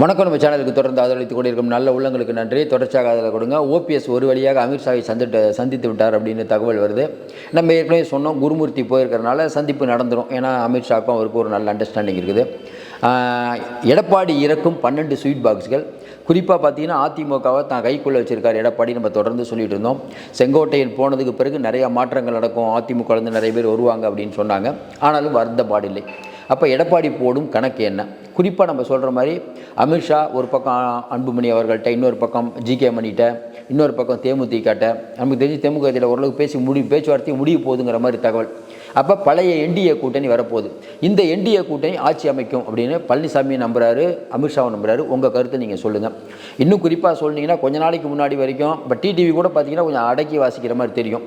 வணக்கம். நம்ம சேனலுக்கு தொடர்ந்து ஆதரவளித்துக் கொண்டிருக்கும் நல்ல உள்ளங்களுக்கு நன்றி. தொடர்ச்சியாக ஆதரவு கொடுங்க. ஓபிஎஸ் ஒரு வழியாக அமித்ஷாவை சந்திட்டு சந்தித்து விட்டார் அப்படின்னு தகவல் வருது. நம்ம ஏற்கனவே சொன்னோம் குருமூர்த்தி போயிருக்கிறனால சந்திப்பு நடந்துடும் ஏன்னா அமித்ஷாக்கும் அவருக்கு ஒரு நல்ல அண்டர்ஸ்டாண்டிங் இருக்குது. எடப்பாடி இறக்கும் பன்னெண்டு ஸ்வீட் பாக்ஸ்கள் குறிப்பாக பார்த்தீங்கன்னா அதிமுகவை தான் கைக்குள்ளே வச்சிருக்கார் எடப்பாடி. நம்ம தொடர்ந்து சொல்லிட்டு இருந்தோம். செங்கோட்டையன் போனதுக்கு பிறகு நிறையா மாற்றங்கள் நடக்கும். அதிமுகலேருந்து நிறைய பேர் வருவாங்க அப்படின்னு சொன்னாங்க. ஆனாலும் வருந்த பாடில்லை அப்போ எடப்பாடி போடும் கணக்கு என்ன? குறிப்பாக நம்ம சொல்கிற மாதிரி அமித்ஷா ஒரு பக்கம் அன்புமணி அவர்கள்ட்ட இன்னொரு பக்கம் ஜிகே மணிகிட்ட இன்னொரு பக்கம் தேமுதிகாட்ட. நமக்கு தெரிஞ்சு தேமுதிகத்தில் ஓரளவுக்கு பேசி முடி பேச்சுவார்த்தை முடிய போகுதுங்கிற மாதிரி தகவல். அப்போ பழைய என்டிஏ கூட்டணி வரப்போகுது. இந்த என்டிஏ கூட்டணி ஆட்சி அமைக்கும் அப்படின்னு பழனிசாமி நம்புறாரு அமித்ஷாவை நம்புறாரு. உங்கள் கருத்தை நீங்கள் சொல்லுங்கள் இன்னும் குறிப்பாக சொன்னீங்கன்னா கொஞ்ச நாளைக்கு முன்னாடி வரைக்கும் இப்போ டிடிவி கூட பார்த்தீங்கன்னா கொஞ்சம் அடக்கி வாசிக்கிற மாதிரி தெரியும்.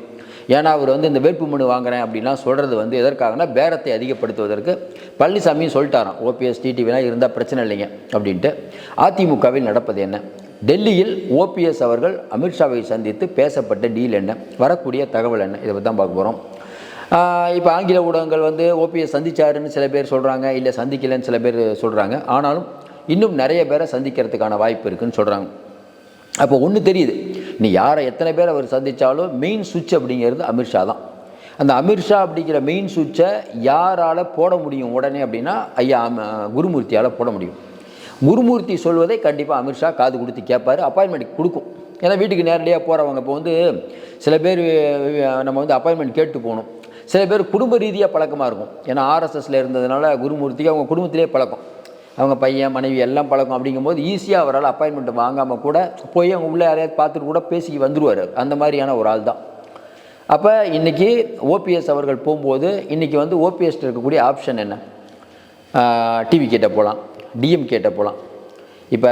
ஏன்னா அவர் வந்து இந்த வேட்புமனு வாங்குறேன் அப்படின்லாம் சொல்கிறது வந்து எதற்காகனா பேரத்தை அதிகப்படுத்துவதற்கு பழனிசாமியும் சொல்லிட்டாராம் ஓபிஎஸ் டிடிவிலாம் இருந்தால் பிரச்சனை இல்லைங்க அப்படின்ட்டு. அதிமுகவில் நடப்பது என்ன? டெல்லியில் ஓபிஎஸ் அவர்கள் அமித்ஷாவை சந்தித்து பேசப்பட்ட டீல் என்ன? வரக்கூடிய தகவல் என்ன? இதை பற்றி தான் பார்க்க போகிறோம் இப்போ ஆங்கில ஊடகங்கள் வந்து ஓபிஎஸ் சந்திச்சாருன்னு சில பேர் சொல்கிறாங்க இல்லை சந்திக்கலைன்னு சில பேர் சொல்கிறாங்க ஆனாலும் இன்னும் நிறைய பேரை சந்திக்கிறதுக்கான வாய்ப்பு இருக்குன்னு சொல்கிறாங்க அப்போ ஒன்று தெரியுது. நீ யாரை எத்தனை பேர் அவர் சந்தித்தாலும் மெயின் சுவிட்ச் அப்படிங்கிறது அமித்ஷா தான். அந்த அமித்ஷா அப்படிங்கிற மெயின் சுவிட்சை யாரால் போட முடியும் உடனே அப்படின்னா ஐயா குருமூர்த்தியால் போட முடியும். குருமூர்த்தி சொல்வதை கண்டிப்பாக அமித்ஷா காது கொடுத்து கேட்பார் அப்பாயின்மெண்ட் கொடுக்கும். ஏன்னா வீட்டுக்கு நேரடியாக போகிறவங்க இப்போ வந்து சில பேர் நம்ம வந்து அப்பாயின்மெண்ட் கேட்டு போகணும். சில பேர் குடும்ப ரீதியாக பழக்கமாக இருக்கும். ஏன்னா ஆர்எஸ்எஸ்ல இருந்ததுனால குருமூர்த்திக்கு அவங்க குடும்பத்திலே பழக்கம். அவங்க பையன் மனைவி எல்லாம் பழக்கம். அப்படிங்கும்போது ஈஸியாக அவரால் அப்பாயின்மெண்ட் வாங்காமல் கூட போய் அவங்க உள்ளே யாரையாவது பார்த்துட்டு கூட பேசி வந்துருவார். அந்த மாதிரியான ஒரு ஆள் தான். அப்போ இன்றைக்கி ஓபிஎஸ் அவர்கள் போகும்போது இன்றைக்கி வந்து ஓபிஎஸ்ட்டு இருக்கக்கூடிய ஆப்ஷன் என்ன? டிவி கேட்ட போகலாம் டிஎம் கேட்ட போகலாம் இப்போ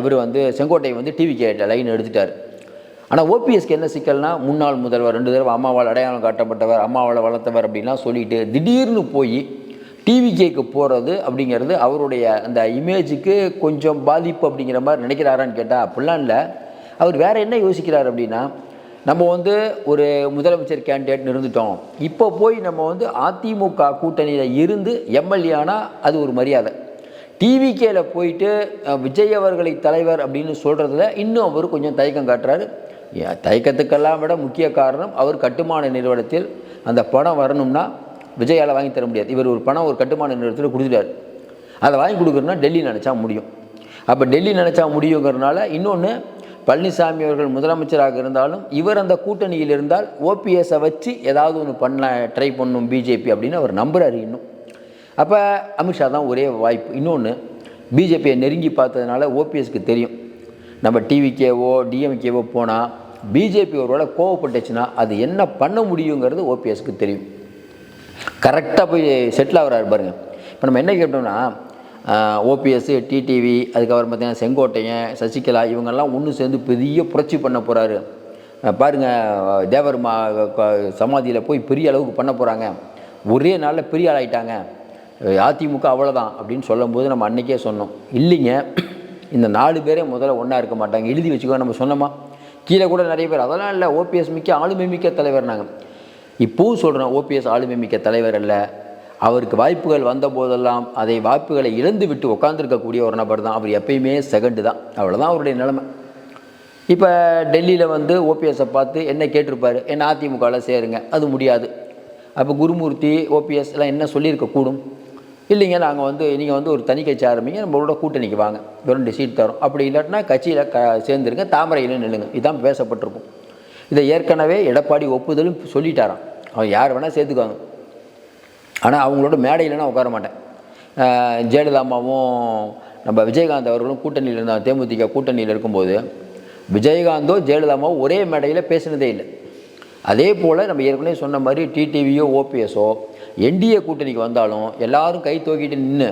இவர் வந்து செங்கோட்டை வந்து டிவி கேட்ட லைன் எடுத்துட்டார். ஆனால் ஓபிஎஸ்க்கு என்ன சிக்கல்னா முன்னாள் முதல்வர் ரெண்டு தடவை அம்மாவால் அடையாளம் காட்டப்பட்டவர் அம்மாவால் வளர்த்தவர் அப்படின்லாம் சொல்லிட்டு திடீர்னு போய் டிவிகேக்கு போகிறது அப்படிங்கிறது அவருடைய அந்த இமேஜுக்கு கொஞ்சம் பாதிப்பு அப்படிங்கிற மாதிரி நினைக்கிறாரான்னு கேட்டால் அப்படிலாம் இல்லை. அவர் வேற என்ன யோசிக்கிறார் அப்படின்னா நம்ம வந்து ஒரு முதலமைச்சர் கேண்டிடேட் இருந்துட்டோம். இப்போ போய் நம்ம வந்து அதிமுக கூட்டணியில் இருந்து எம்எல்ஏ ஆனால் அது ஒரு மரியாதை. டிவிகேல போயிட்டு விஜய் அவர்களை தலைவர் அப்படின்னு சொல்கிறதுல இன்னும் அவர் கொஞ்சம் தயக்கம் காட்டுறாரு. தயக்கத்துக்கெல்லாம் விட முக்கிய காரணம் அவர் கட்டுமான நிறுவனத்தில் அந்த பணம் வரணும்னா விஜயால் வாங்கி தர முடியாது. இவர் ஒரு பணம் ஒரு கட்டுமான நிறுவனத்தில் கொடுத்துட்டார். அதை வாங்கி கொடுக்குறதுனா டெல்லி நினச்சா முடியும். அப்போ டெல்லி நினச்சா முடியுங்கிறதுனால இன்னொன்று பழனிசாமி அவர்கள் முதலமைச்சராக இருந்தாலும் இவர் அந்த கூட்டணியில் இருந்தால் ஓபிஎஸை வச்சு ஏதாவது ஒன்று பண்ண ட்ரை பண்ணும் பிஜேபி அப்படின்னு அவர் நம்புறாரு இன்னும். அப்போ அமித்ஷா தான் ஒரே வாய்ப்பு. இன்னொன்று பிஜேபியை நெருங்கி பார்த்ததுனால ஓபிஎஸ்க்கு தெரியும். நம்ம டிவிக்கேவோ டிஎம்கேவோ போனால் பிஜேபி ஒருவேளை கோவப்பட்டுச்சுன்னா அது என்ன பண்ண முடியுங்கிறது ஓபிஎஸ்க்கு தெரியும். கரெக்டாக போய் செட்டில் ஆகிறாரு பாருங்க. இப்போ நம்ம என்ன கேட்டோம்னா ஓபிஎஸ் டிடிவி அதுக்கப்புறம் பார்த்தீங்கன்னா செங்கோட்டையன் சசிகலா இவங்கெல்லாம் ஒன்று சேர்ந்து பெரிய புரட்சி பண்ண போகிறாரு பாருங்கள் தேவர் மா சமாதியில் போய் பெரிய அளவுக்கு பண்ண போகிறாங்க ஒரே நாளில் பெரிய ஆளாயிட்டாங்க அதிமுக அவ்வளோதான் அப்படின்னு சொல்லும்போது நம்ம அன்றைக்கே சொன்னோம். இல்லைங்க இந்த நாலு பேரே முதல்ல ஒன்றா இருக்க மாட்டாங்க. எழுதி வச்சுக்கோ நம்ம சொன்னோமா? கீழே கூட நிறைய பேர். அதெல்லாம் இல்லை ஓபிஎஸ் மிக்க ஆளுமை மிக்க தலைவர் நாங்கள் இப்போவும் சொல்கிறோம் ஓபிஎஸ் ஆளுமை மிக்க தலைவர் அல்ல. அவருக்கு வாய்ப்புகள் வந்த போதெல்லாம் அதை வாய்ப்புகளை இழந்து விட்டு உட்காந்துருக்கக்கூடிய ஒரு நபர் தான். அவர் எப்பயுமே செகண்டு தான். அவ்வளோதான் அவருடைய நிலைமை. இப்போ டெல்லியில் வந்து ஓபிஎஸ்ஸை பார்த்து என்ன கேட்டிருப்பார்? என்ன அதிமுகவில் சேருங்க. அது முடியாது. அப்போ குருமூர்த்தி ஓபிஎஸ் எல்லாம் என்ன சொல்லியிருக்க கூடும்? இல்லைங்க நாங்கள் வந்து நீங்கள் வந்து ஒரு தனி கட்சி ஆரம்பிங்க நம்மளோட கூட்டணிக்கு வாங்க. வெறும் சீட் தரோம். அப்படி இல்லாட்டினா கட்சியில் க சேர்ந்துருங்க. தாமரையில் நில்லுங்க. இதுதான் பேசப்பட்டிருக்கும். இதை ஏற்கனவே எடப்பாடி ஒப்புதலும் சொல்லிட்டாராம். அவன் யார் வேணால் சேர்த்துக்குவாங்க. ஆனால் அவங்களோட மேடையிலனா உட்கார மாட்டேன். ஜெயலலிதாமாவும் ஜெயலலிதா அம்மாவும் நம்ம விஜயகாந்த் அவர்களும் கூட்டணியில் இருந்தாங்க. தேமுதிக கூட்டணியில் இருக்கும்போது விஜயகாந்தோ ஜெயலலிதா ஒரே மேடையில் பேசினதே இல்லை. அதே போல் நம்ம ஏற்கனவே சொன்ன மாதிரி டிடிவியோ ஓபிஎஸோ என்டிஏ கூட்டணிக்கு வந்தாலும் எல்லாரும் கை தூக்கிட்டு நின்று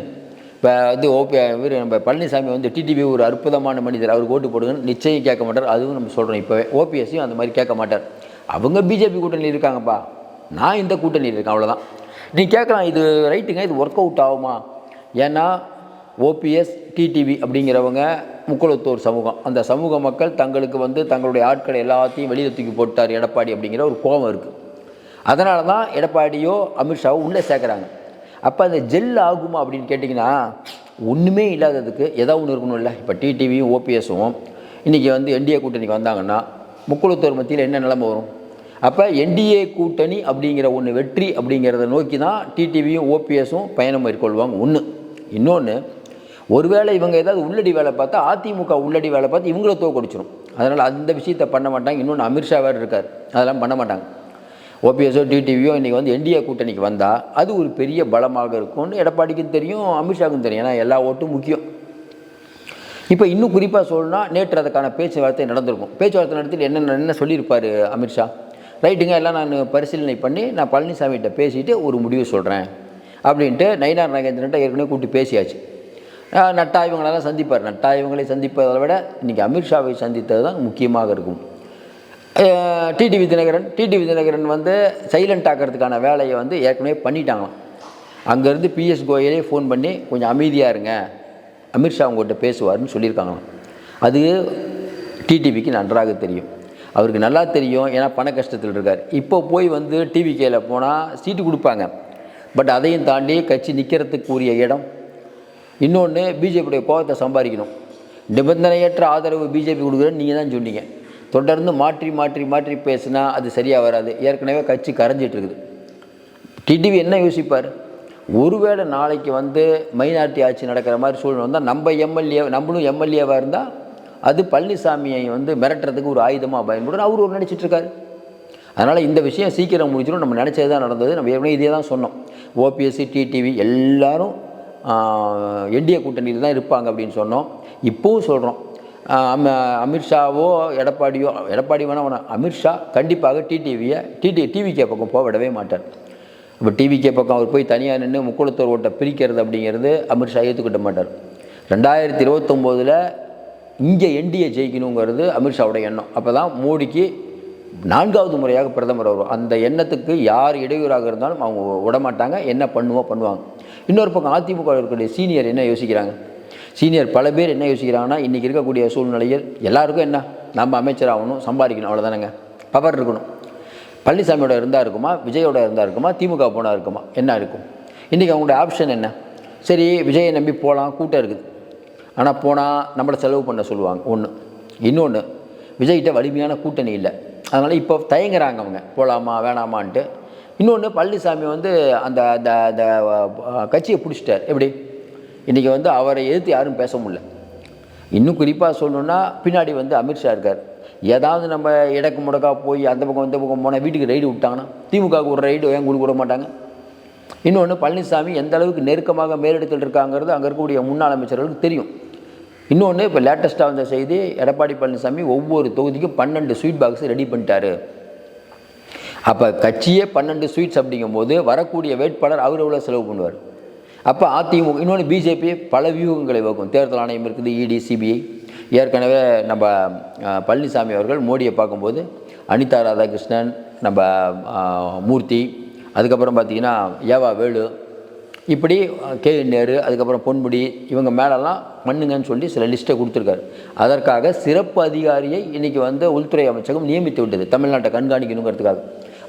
இப்போ வந்து ஓபி இவர் நம்ம பழனிசாமி வந்து டிடிவி ஒரு அற்புதமான மனிதர். அவருக்கு ஓட்டு போடுங்கன்னு நிச்சயம் கேட்க மாட்டார். அதுவும் நம்ம சொல்கிறோம் இப்போவே ஓபிஎஸ்ஸையும் அந்த மாதிரி கேட்க மாட்டார். அவங்க பிஜேபி கூட்டணியில் இருக்காங்கப்பா. நான் இந்த கூட்டணியில் இருக்கேன். அவ்வளோதான் நீ கேட்கலாம் இது ரைட்டுங்க. இது ஒர்க் அவுட் ஆகுமா? ஏன்னா ஓபிஎஸ் டிடிவி அப்படிங்கிறவங்க முக்குளத்தூர் சமூகம். அந்த சமூக மக்கள் தங்களுக்கு வந்து தங்களுடைய ஆட்களை எல்லாத்தையும் வெளியில் தூக்கி போட்டார் எடப்பாடி அப்படிங்கிற ஒரு கோபம் இருக்குது அதனால தான் எடப்பாடியோ அமித்ஷாவோ உள்ளே சேர்க்குறாங்க. அப்போ அந்த ஜெல் ஆகுமா அப்படின்னு கேட்டிங்கன்னா ஒன்றுமே இல்லாததுக்கு ஏதோ ஒன்று இருக்கணும்ல. இப்போ டிடிவியும் ஓபிஎஸும் இன்றைக்கி வந்து என்டிஏ கூட்டணிக்கு வந்தாங்கன்னா முக்குளத்தூர் மத்தியில் என்ன நிலைமை வரும்? அப்போ என்டிஏ கூட்டணி அப்படிங்கிற ஒன்று வெற்றி அப்படிங்கிறத நோக்கி தான் டிடிவியும் ஓபிஎஸும் பயணம் மேற்கொள்வாங்க. ஒன்று இன்னொன்று ஒருவேளை இவங்க ஏதாவது உள்ளடி வேலை பார்த்தா அதிமுக உள்ளடி வேலை பார்த்து இவங்கள தோக்கடிச்சிடும் அதனால் அந்த விஷயத்தை பண்ண மாட்டாங்க. இன்னொன்று அமித்ஷா வேறு இருக்கார். அதெல்லாம் பண்ண மாட்டாங்க. ஓபிஎஸோ டிடிவியோ இன்றைக்கி வந்து என்டிஏ கூட்டணிக்கு வந்தால் அது ஒரு பெரிய பலமாக இருக்கும்னு எடப்பாடிக்கும் தெரியும் அமித்ஷாவுக்கும் தெரியும். ஏன்னா எல்லா ஓட்டும் முக்கியம். இப்போ இன்னும் குறிப்பாக சொல்லணும்னா நேற்று அதுக்கான பேச்சுவார்த்தை நடந்திருக்கும். பேச்சுவார்த்தை நடத்திட்டு என்ன என்ன சொல்லியிருப்பார் அமித்ஷா? ரைட்டுங்க எல்லாம் நான் பரிசீலனை பண்ணி நான் பழனிசாமிகிட்ட பேசிவிட்டு ஒரு முடிவு சொல்கிறேன் அப்படின்ட்டு நயினார் நாகேந்திரன்ட்ட ஏற்கனவே கூப்பிட்டு பேசியாச்சு. நட்டா இவங்களெல்லாம் சந்திப்பார். நட்டா இவங்களை சந்திப்பதை விட இன்றைக்கி அமித்ஷாவை சந்தித்தது தான் முக்கியமாக இருக்கும். டிடிவி தினகரன் டிடிவி தினகரன் வந்து சைலண்ட் ஆக்கிறதுக்கான வேலையை வந்து ஏற்கனவே பண்ணிட்டாங்களாம். அங்கேருந்து பிஎஸ் கோயலே ஃபோன் பண்ணி கொஞ்சம் அமைதியாக இருங்க. அமித்ஷா உங்கள்கிட்ட பேசுவார்னு சொல்லியிருக்காங்களாம். அது டிடிவிக்கு நன்றாக தெரியும். அவருக்கு நல்லா தெரியும் ஏன்னா பண கஷ்டத்தில் இருக்கார். இப்போ போய் வந்து டிவி கேல போனால் சீட்டு கொடுப்பாங்க. பட் அதையும் தாண்டி கட்சி நிற்கிறதுக்கு உரிய இடம் இன்னொன்று பிஜேபியுடைய கோபத்தை சம்பாதிக்கணும். நிபந்தனையற்ற ஆதரவு பிஜேபி கொடுக்குறேன்னு நீங்கள் தான் சொன்னீங்க. தொடர்ந்து மாற்றி மாற்றி மாற்றி பேசினா அது சரியாக வராது. ஏற்கனவே கட்சி கரைஞ்சிட்டு இருக்குது டிடிவி என்ன யோசிப்பார்? ஒருவேளை நாளைக்கு வந்து மைனாரிட்டி ஆட்சி நடக்கிற மாதிரி சூழ்நிலை வந்தால் நம்ம எம்எல்ஏ நம்மளும் எம்எல்ஏவாக இருந்தால் அது பழனிசாமியை வந்து மிரட்டுறதுக்கு ஒரு ஆயுதமாக பயன்படும் அவர் ஒரு நினச்சிட்ருக்காரு. அதனால் இந்த விஷயம் சீக்கிரம் முடிச்சிடும் நம்ம நினச்சது தான் நடந்தது. நம்ம ஏற்கனவே இதே தான் சொன்னோம் ஓபிஎஸ்சி டிடிவி எல்லாரும் என்டிஏ கூட்டணியில் தான் இருப்பாங்க அப்படின்னு சொன்னோம். இப்போவும் சொல்கிறோம் அமித்ஷாவோ எடப்பாடியோ எடப்பாடி வேணால் அமித்ஷா கண்டிப்பாக டிடிவியை டிடி டிவிகே பக்கம் போக விடவே மாட்டார். இப்போ டிவிகே பக்கம் அவர் போய் தனியாக நின்று முக்குளத்தோர் ஓட்டை பிரிக்கிறது அப்படிங்கிறது அமித்ஷா ஏற்றுக்கிட்ட மாட்டார். ரெண்டாயிரத்தி இருபத்தொம்போதில் இங்கே என்டிஏ ஜெயிக்கணுங்கிறது அமித்ஷாவோட எண்ணம். அப்போ தான் மோடிக்கு நான்காவது முறையாக பிரதமர் வரும் அந்த எண்ணத்துக்கு யார் இடையூறாக இருந்தாலும் அவங்க விடமாட்டாங்க. என்ன பண்ணுவோ பண்ணுவாங்க. இன்னொரு பக்கம் அதிமுக இருக்கக்கூடிய சீனியர் என்ன யோசிக்கிறாங்க? சீனியர் பல பேர் என்ன யோசிக்கிறாங்கன்னா இன்றைக்கி இருக்கக்கூடிய சூழ்நிலையில் எல்லாருக்கும் என்ன? நம்ம அமைச்சர் ஆகணும் சம்பாதிக்கணும் அவ்வளோதானங்க பவர் இருக்கணும். பழனிசாமியோட இருந்தால் இருக்குமா? விஜயோட இருந்தால் இருக்குமா? திமுக போனால் இருக்குமா? என்ன இருக்கும்? இன்றைக்கி அவங்களோட ஆப்ஷன் என்ன? சரி விஜயை நம்பி போகலாம் கூட்டம் இருக்குது. ஆனால் போனால் நம்மளை செலவு பண்ண சொல்லுவாங்க. ஒன்று இன்னொன்று விஜய்கிட்ட வலிமையான கூட்டணி இல்லை. அதனால் இப்போ தயங்குறாங்க அவங்க. போகலாமா வேணாமான்ட்டு. இன்னொன்று பழனிசாமி வந்து அந்த அந்த அந்த கட்சியை பிடிச்சிட்டார். எப்படி? இன்றைக்கி வந்து அவரை எதிர்த்து யாரும் பேச முடியல. இன்னும் குறிப்பாக சொல்லணுன்னா பின்னாடி வந்து அமித்ஷா இருக்கார். ஏதாவது நம்ம இடக்கு முடக்கா போய் அந்த பக்கம் இந்த பக்கம் போனால் வீட்டுக்கு ரைடு விட்டாங்கன்னா திமுகவுக்கு ஒரு ரைடு ஏன் கொடுக்க விட மாட்டாங்க? இன்னொன்று பழனிசாமி எந்த அளவுக்கு நெருக்கமாக மேலிடத்தில் இருக்காங்கிறது அங்கே இருக்கக்கூடிய முன்னாள் அமைச்சர்களுக்கு தெரியும். இன்னொன்று இப்போ லேட்டஸ்ட்டாக வந்த செய்தி எடப்பாடி பழனிசாமி ஒவ்வொரு தொகுதிக்கும் பன்னெண்டு ஸ்வீட் பாக்ஸ் ரெடி பண்ணிட்டாரு. அப்போ கட்சியே பன்னெண்டு ஸ்வீட்ஸ் அப்படிங்கும்போது வரக்கூடிய வேட்பாளர் அவர் எவ்வளோ செலவு பண்ணுவார்? அப்போ அதிமுக இன்னொன்று பிஜேபி பல வியூகங்களை வகுக்கும். தேர்தல் ஆணையம் இருக்குது இடி சிபிஐ ஏற்கனவே நம்ம பழனிசாமி அவர்கள் மோடியை பார்க்கும்போது அனிதா ராதாகிருஷ்ணன் நம்ம மூர்த்தி அதுக்கப்புறம் பார்த்திங்கன்னா ஏவா வேலு இப்படி கே நேரு அதுக்கப்புறம் பொன்முடி இவங்க மேலெல்லாம் மண்ணுங்கன்னு சொல்லி சில லிஸ்ட்டை கொடுத்துருக்காரு. அதற்காக சிறப்பு அதிகாரியை இன்றைக்கி வந்து உள்துறை அமைச்சகம் நியமித்து விட்டது தமிழ்நாட்டை கண்காணிக்கணுங்கிறதுக்காக.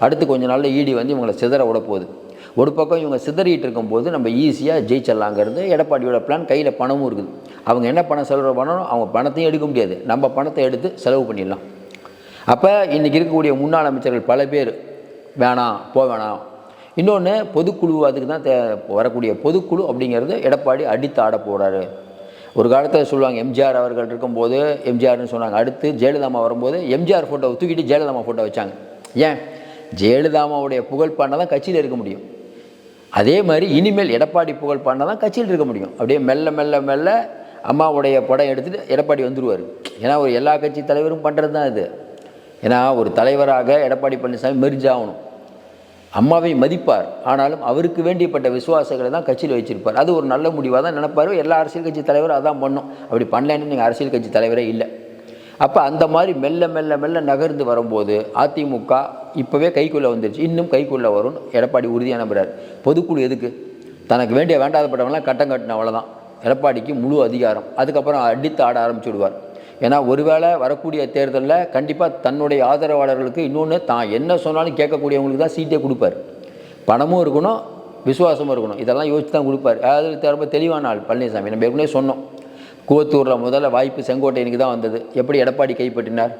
அடுத்து கொஞ்ச நாளில் ஈடி வந்து இவங்களை சிதற விட போகுது ஒரு பக்கம் இவங்க சிதறிட்டு இருக்கும்போது நம்ம ஈஸியாக ஜெயிச்சிடலாங்கிறது எடப்பாடியோட பிளான் கையில் பணமும் இருக்குது. அவங்க என்ன பணம் செலவு பண்ணணும்? அவங்க பணத்தையும் எடுக்க முடியாது. நம்ம பணத்தை எடுத்து செலவு பண்ணிடலாம். அப்போ இன்றைக்கி இருக்கக்கூடிய முன்னாள் அமைச்சர்கள் பல பேர் வேணாம் போ வேணாம். இன்னொன்று பொதுக்குழு அதுக்கு தான் தே வரக்கூடிய பொதுக்குழு அப்படிங்கிறது எடப்பாடி அடித்து ஆட போகிறாரு ஒரு காலத்தில் சொல்லுவாங்க எம்ஜிஆர் அவர்கள் இருக்கும்போது எம்ஜிஆர்னு சொன்னாங்க. அடுத்து ஜெயலலிதாமா வரும்போது எம்ஜிஆர் ஃபோட்டோவை தூக்கிட்டு ஜெயலலிதாமா ஃபோட்டோ வச்சாங்க. ஏன்? ஜெயலலிதாமாவுடைய புகழ் தான் கட்சியில் இருக்க முடியும். அதே மாதிரி இனிமேல் எடப்பாடி புகழ் பாடினா தான் கட்சியில் இருக்க முடியும். அப்படியே மெல்ல மெல்ல மெல்ல அம்மாவுடைய படம் எடுத்துகிட்டு எடப்பாடி வந்துடுவார் ஏன்னா ஒரு எல்லா கட்சி தலைவரும் பண்ணுறது தான் இது. ஏன்னா ஒரு தலைவராக எடப்பாடி பழனிசாமி மெர்ஜ் ஆகணும். அம்மாவை மதிப்பார். ஆனாலும் அவருக்கு வேண்டியப்பட்ட விசுவாசங்களை தான் கட்சியில் வச்சிருப்பார் அது ஒரு நல்ல முடிவாக தான் நினைப்பார். எல்லா அரசியல் கட்சி தலைவரும் அதான் பண்ணும். அப்படி பண்ணலன்னு நீங்கள் அரசியல் கட்சி தலைவரே இல்லை. அப்போ அந்த மாதிரி மெல்ல மெல்ல மெல்ல நகர்ந்து வரும்போது அதிமுக இப்போவே கைக்குள்ளே வந்துருச்சு. இன்னும் கைக்குள்ளே வரும் எடப்பாடி உறுதியாக நம்புறார் பொதுக்குழு எதுக்கு? தனக்கு வேண்டிய வேண்டாதப்பட்டவங்களாம் கட்டம் கட்டின அவ்வளோதான் எடப்பாடிக்கு முழு அதிகாரம். அதுக்கப்புறம் அடித்து ஆட ஆரம்பிச்சு விடுவார் ஏன்னா ஒருவேளை வரக்கூடிய தேர்தலில் கண்டிப்பாக தன்னுடைய ஆதரவாளர்களுக்கு இன்னொன்று தான் என்ன சொன்னாலும் கேட்கக்கூடியவங்களுக்கு தான் சீட்டே கொடுப்பார். பணமும் இருக்கணும் விசுவாசமும் இருக்கணும். இதெல்லாம் யோசித்து தான் கொடுப்பாரு. அதில் ரொம்ப தெளிவான ஆள் பழனிசாமி. நம்ம ஏற்கனவே சொன்னோம். கூவத்தூரில் முதல்ல வாய்ப்பு செங்கோட்டையனுக்கு தான் வந்தது. எப்படி எடப்பாடி கைப்பற்றினார்?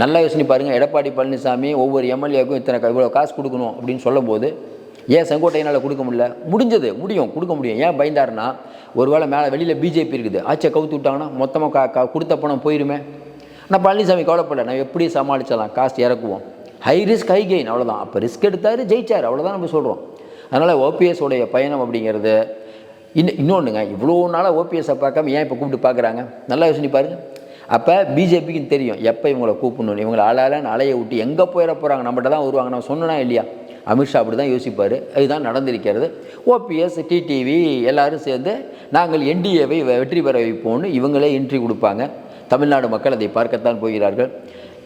நல்லா யோசனை பாருங்கள் எடப்பாடி பழனிசாமி ஒவ்வொரு எம்எல்ஏக்கும் இத்தனை இவ்வளோ காசு கொடுக்கணும் அப்படின்னு சொல்லும்போது ஏன் செங்கோட்டையனால் கொடுக்க முடியல? முடிஞ்சது முடியும் கொடுக்க முடியும். ஏன் பயந்தாருன்னா ஒருவேளை மேலே வெளியில் பிஜேபி இருக்குது. ஆச்சை கவுத்து விட்டாங்கன்னா மொத்தமாக கா கொடுத்த பணம் போயிருமே. ஆனால் பழனிசாமி கவலைப்படல. நான் எப்படி சமாளிச்சலாம்? காசு இறக்குவோம். ஹை ரிஸ்க் ஹை கெயின் அவ்வளோதான் அப்போ ரிஸ்க் எடுத்தார் ஜெயிச்சார். அவ்வளோதான் நம்ம சொல்கிறோம் அதனால் ஓபிஎஸ் உடைய பயணம் அப்படிங்கிறது இன்னும் இன்னொன்றுங்க இவ்வளோ நாளாக ஓபிஎஸ்ஸை பார்க்காம ஏன் இப்போ கூப்பிட்டு பார்க்குறாங்க? நல்லா யோசனை பாருங்க. அப்போ பிஜேபிக்கு தெரியும் எப்போ இவங்களை கூப்பிடணும் இவங்களை ஆளாலன்னு அலைய விட்டு எங்கே போயிட போகிறாங்க நம்மகிட்ட தான் வருவாங்க. நம்ம சொன்னனா இல்லையா? அமித்ஷா அப்படி தான் யோசிப்பார். இதுதான் நடந்திருக்கிறது. ஓபிஎஸ் டிடிவி எல்லோரும் சேர்ந்து நாங்கள் என்டிஏவை வெற்றி பெற வைப்போம்னு இவங்களே என்ட்ரி கொடுப்பாங்க. தமிழ்நாடு மக்கள் அதை பார்க்கத்தான் போகிறார்கள்.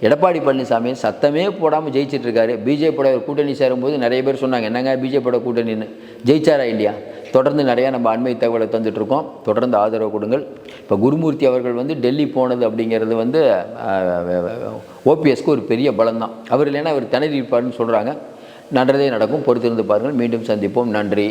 எடப்பாடி பழனிசாமி சத்தமே போடாமல் ஜெயிச்சிட்ருக்காரு பிஜேபியோட கூட்டணி சேரும்போது நிறைய பேர் சொன்னாங்க என்னங்க பிஜேபியோட கூட்டணின்னு? ஜெயிச்சாரா இல்லையா? தொடர்ந்து நிறையா நம்ம அண்மை தகவலை தந்துட்டுருக்கோம். தொடர்ந்து ஆதரவு கொடுங்கள். இப்போ குருமூர்த்தி அவர்கள் வந்து டெல்லி போனது அப்படிங்கிறது வந்து ஓபிஎஸ்க்கு ஒரு பெரிய பலம் தான் அவர் இல்லைன்னா அவர் திணறி இருப்பார்னு சொல்கிறாங்க நல்லதே நடக்கும். பொறுத்திருந்து பாருங்கள். மீண்டும் சந்திப்போம். நன்றி.